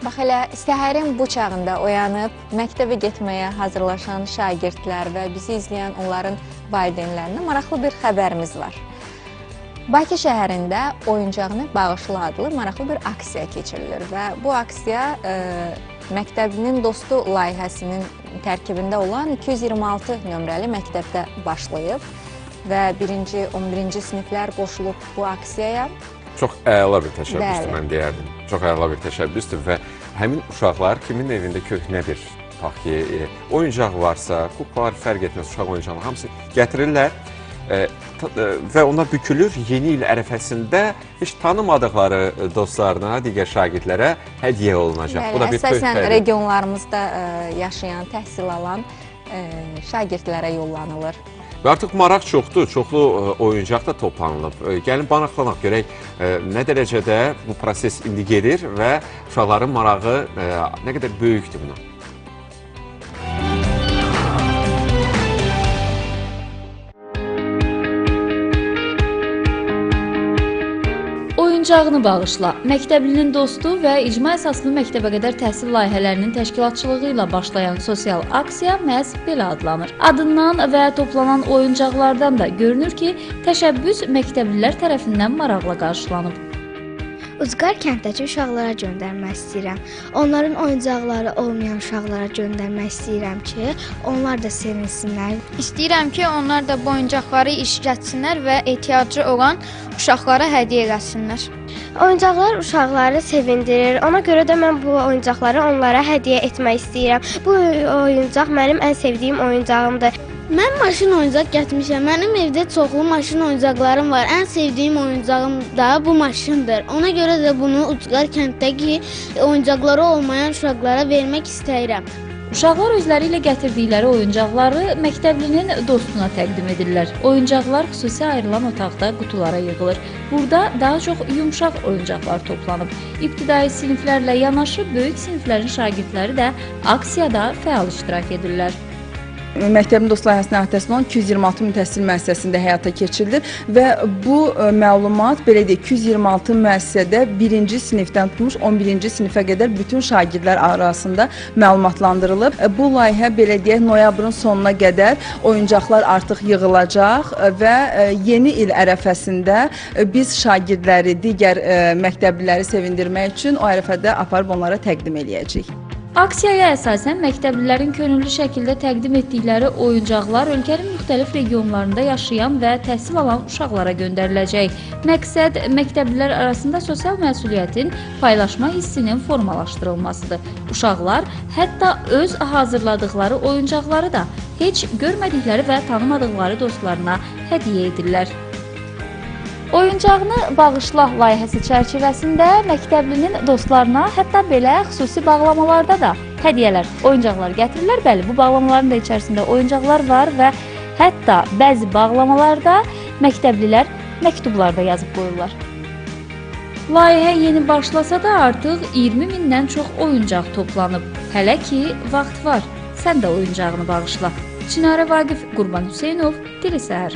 Bax elə səhərin bu çağında oyanıb məktəbə getməyə hazırlaşan şagirdlər və bizi izləyən onların valideynlərinə maraqlı bir xəbərimiz var. Bakı şəhərində oyuncağını bağışla adlı maraqlı bir aksiya keçirilir və bu aksiya e, məktəbinin dostu layihəsinin tərkibində olan 226 nömrəli məktəbdə başlayıb və 1-ci, 11-ci siniflər qoşulub bu aksiyaya. Çox əla bir təşəbbüsdür Bəli. mən deyərdim. Çox əla bir təşəbbüsdür və həmin uşaqlar kimin evində köhnə bir tutaq ki, e, oyuncaq varsa, kuklalar fərq etməz, uşaq oyuncaqları hamısı gətirirlər e, e, və ona bükülür. Yeni il ərəfəsində heç tanımadıqları e, dostlarına, digər şagirdlərə hədiyyə olunacaq. Bu da bir əsasən regionlarımızda e, yaşayan, təhsil alan e, şagirdlərə yollanılır. Və artıq maraq çoxdur, çoxlu e, oyuncaq da toplanılıb. E, Gəlin banaqlanaq görək e, nə dərəcədə bu proses indi gedir və uşaqların marağı nə qədər böyükdür buna. Oyuncağını bağışla. Məktəblinin dostu və icma əsaslı məktəbə qədər təhsil layihələrinin təşkilatçılığı ilə başlayan sosial aksiya məhz belə adlanır. Adından və toplanan oyuncaqlardan da görünür ki, təşəbbüs məktəblilər tərəfindən maraqla qarşılanıb. Ucqar kənddəki uşaqlara göndərmək istəyirəm. Onların oyuncaqları olmayan uşaqlara göndərmək istəyirəm ki, onlar da sevinsinlər. İstəyirəm ki, onlar da bu oyuncaqları işlətsinlər və ehtiyacı olan uşaqlara hədiyyə eləsinlər. Oyuncaqlar uşaqları sevindirir. Ona görə də mən bu oyuncaqları onlara hədiyyə etmək istəyirəm. Bu oyuncaq mənim ən sevdiyim oyuncağımdır. Mən maşın oyuncaq gətirmişəm. Mənim evdə çoxlu maşın oyuncaqlarım var. Ən sevdiyim oyuncağım da bu maşındır. Ona görə də bunu Ucqar kənddəki oyuncaqları olmayan uşaqlara vermək istəyirəm. Uşaqlar özləri ilə gətirdikləri oyuncaqları məktəblinin dostuna təqdim edirlər. Oyuncaqlar xüsusi ayrılan otaqda qutulara yığılır. Burada daha çox yumşaq oyuncaqlar toplanıb. İbtidai siniflərlə yanaşı böyük siniflərin şagirdləri də aksiyada fəal iştirak edirlər. Məktəbin Dost layihəsinin öhdəsində olan 226 min təhsil müəssisəsində həyata keçirilir və bu ə, məlumat belə deyək 226 müəssisədə 1-ci sinifdən tutmuş 11-ci sinifə qədər bütün şagirdlər arasında məlumatlandırılıb. Ə, Bu layihə belə deyək noyabrın sonuna qədər oyuncaqlar artıq yığılacaq və ə, yeni il ərəfəsində biz şagirdləri, digər məktəbliləri sevindirmək üçün o ərəfədə aparıb onlara təqdim eləyəcəyik. Aksiyaya əsasən məktəblilərin könüllü şəkildə təqdim etdikləri oyuncaqlar ölkənin müxtəlif regionlarında yaşayan və təhsil alan uşaqlara göndəriləcək. Məqsəd məktəblilər arasında sosial məsuliyyətin paylaşma hissinin formalaşdırılmasıdır. Uşaqlar hətta öz hazırladıkları oyuncaqları da heç görmədikləri və tanımadıkları dostlarına hədiyyə edirlər. Oyuncağını bağışla layihəsi çərçivəsində məktəblinin dostlarına hətta belə xüsusi bağlamalarda da hədiyyələr, oyuncaqlar gətirirlər. Bəli, bu bağlamaların da içərisində oyuncaqlar var və hətta bəzi bağlamalarda məktəblilər məktublarda yazıb qoyurlar. Layihə yeni başlasa da artıq 20 mindən çox oyuncaq toplanıb. Hələ ki, vaxt var. Sən də oyuncağını bağışla. Çinarə Vaqif, Qurban Hüseynov, Dili Səhər.